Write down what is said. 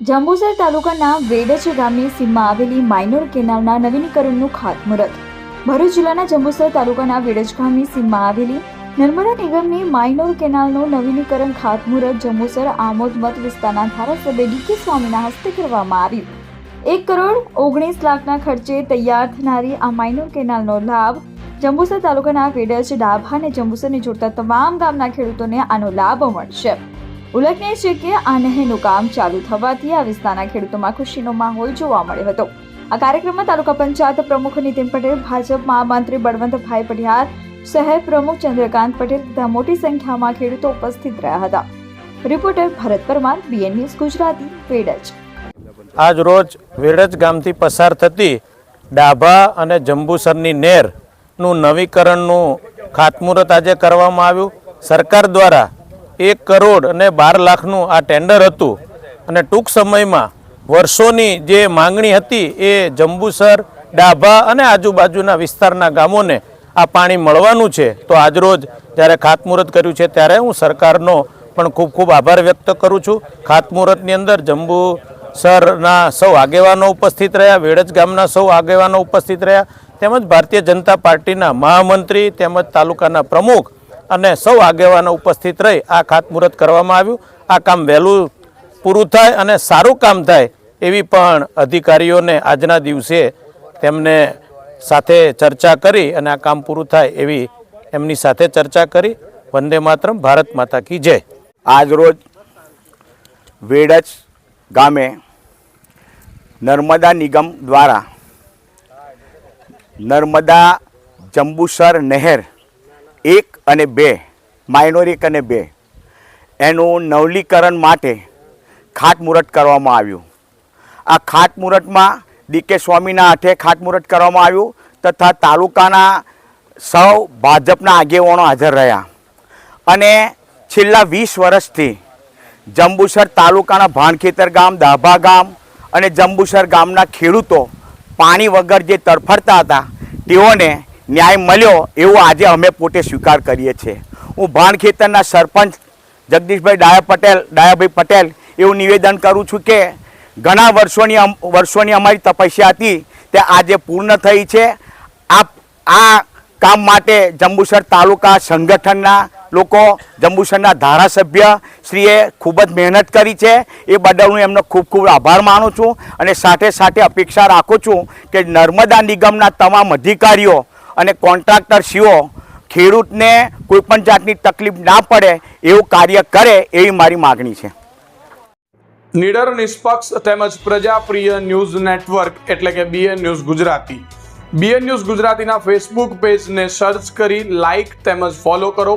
જંબુસર તાલુકાના વેડજ ગામની સીમમાં આવેલી માઇનોર કેનાલના નવીનીકરણનું ખાતમુહૂર્ત. ભરૂચ જિલ્લાના જંબુસર તાલુકાના વેડજ ગામની સીમમાં આવેલી નર્મદા નિગમની માઇનોર કેનાલનું નવીનીકરણ ખાતમુહૂર્ત જંબુસર આમોદ મત વિસ્તારના ધારાસભ્ય ડીકે સ્વામીના હસ્તે કરવામાં આવ્યું. એક કરોડ ઓગણીસ લાખના ખર્ચે તૈયાર થનારી આ માઇનોર કેનાલનો લાભ જંબુસર તાલુકાના વેડજ ડાભા અને જંબુસરને જોડતા તમામ ગામના ખેડૂતોને આનો લાભ મળશે. ઉલ્લેખનીય છે કે આ નહેરનું કામ ચાલુ થવાથી આ વિસ્તારના ખેડૂતોમાં ખુશીનો માહોલ જોવા મળ્યો હતો. આ કાર્યક્રમમાં તાલુકા પંચાયત પ્રમુખ નીતિન પટેલ, ભાજપ મહામંત્રી બળવંતભાઈ પઢિયાર, શહેર પ્રમુખ ચંદ્રકાંત પટેલ તથા મોટી સંખ્યામાં ખેડૂતો ઉપસ્થિત રહ્યા હતા. Reporter Bharat Parmar, BN news Gujarati, Vedaj. આજ રોજ વેડજ ગામથી પસાર થતી ડાભા અને જંબુસરની નેરનું નવીકરણનું ખાતમુહૂર્ત આજે કરવામાં આવ્યું. સરકાર દ્વારા એક કરોડ અને બાર લાખનું આ ટેન્ડર હતું. અને ટૂંક સમયમાં વર્ષોની જે માંગણી હતી એ જંબુસર, ડાભા અને આજુબાજુના વિસ્તારના ગામોને આ પાણી મળવાનું છે. તો આજરોજ જ્યારે ખાતમુહૂર્ત કર્યું છે ત્યારે હું સરકારનો પણ ખૂબ ખૂબ આભાર વ્યક્ત કરું છું. ખાતમુહૂર્તની અંદર જંબુ સરના સૌ આગેવાનો ઉપસ્થિત રહ્યા, વેડજ ગામના સૌ આગેવાનો ઉપસ્થિત રહ્યા, તેમજ ભારતીય જનતા પાર્ટીના મહામંત્રી તેમજ તાલુકાના પ્રમુખ અને સૌ આગેવાનો ઉપસ્થિત રહી આ ખાતમુહૂર્ત કરવામાં આવ્યું. આ કામ વહેલું પૂરું થાય અને સારું કામ થાય એવી પણ અધિકારીઓને આજના દિવસે તેમને સાથે ચર્ચા કરી અને આ કામ પૂરું થાય એવી એમની સાથે ચર્ચા કરી. વંદે માતરમ, ભારત માતા કી જય. આજ રોજ વેડજ ગામે નર્મદા નિગમ દ્વારા નર્મદા જંબુસર નહેર એક અને બે માઇનોર એક અને બે, એનું નવલીકરણ માટે ખાટમુહૂર્ત કરવામાં આવ્યું. આ ખાટમુહૂર્તમાં ડીકે સ્વામીના હાથે ખાટમુહૂર્ત કરવામાં આવ્યું તથા તાલુકાના સૌ ભાજપના આગેવાનો હાજર રહ્યા. અને છેલ્લા વીસ વર્ષથી જંબુસર તાલુકાના ભાણખેતર ગામ, દાભા ગામ અને જંબુસર ગામના ખેડૂતો પાણી વગર જે તડફડતા હતા, તેઓને ન્યાય મળ્યો એવો આજે અમે પોતે સ્વીકાર કરીએ છીએ. હું ભાણખેતરના સરપંચ જગદીશભાઈ ડાયા પટેલ, ડાયાભાઈ પટેલ એવું નિવેદન કરું છું કે ઘણા વર્ષોની વર્ષોની અમારી તપસ્યા હતી, તે આજે પૂર્ણ થઈ છે. આ આ કામ માટે જંબુસર તાલુકા સંગઠનના લોકો, જંબુસરના ધારાસભ્ય શ્રીએ ખૂબ જ મહેનત કરી છે. એ બદલ હું એમનો ખૂબ ખૂબ આભાર માનું છું અને સાથે સાથે અપેક્ષા રાખું છું કે નર્મદા નિગમના તમામ અધિકારીઓ અને કોન્ટ્રાક્ટરશ્રીઓ ખેડૂતને કોઈપણ જાતની તકલીફ ના પડે એવું કાર્ય કરે એવી મારી માગણી છે. નીડર નિષ્પક્ષ તેમજ પ્રજાપ્રિય ન્યૂઝ નેટવર્ક એટલે કે BN news Gujarati. BN news ગુજરાતીના ફેસબુક પેજને સર્ચ કરી લાઇક તેમજ ફોલો કરો.